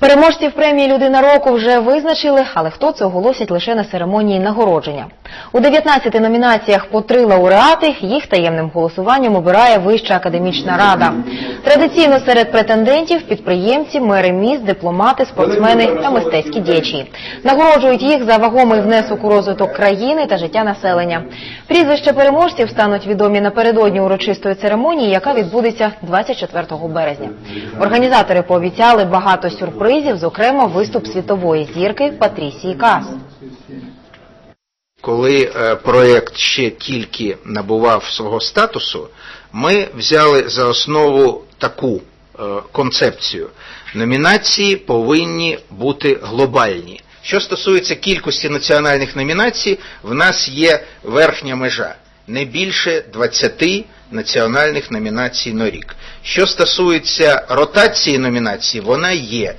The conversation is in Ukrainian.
Переможців премії Людина року вже визначили, але хто це оголосять лише на церемонії нагородження. У 19 номінаціях по три лауреати їх таємним голосуванням обирає Вища академічна рада. Традиційно серед претендентів підприємці, мери міст, дипломати, спортсмени та мистецькі діячі. Нагороджують їх за вагомий внесок у розвиток країни та життя населення. Прізвища переможців стануть відомі напередодні урочистої церемонії, яка відбудеться 24 березня. Організатори пообіцяли багато сюрпризів, зокрема виступ світової зірки Патрісії Кас. Коли е, проєкт ще тільки набував свого статусу, ми взяли за основу таку е, концепцію. Номінації повинні бути глобальні. Що стосується кількості національних номінацій, в нас є верхня межа не більше 20 національних номінацій на рік. Що стосується ротації номінацій, вона є.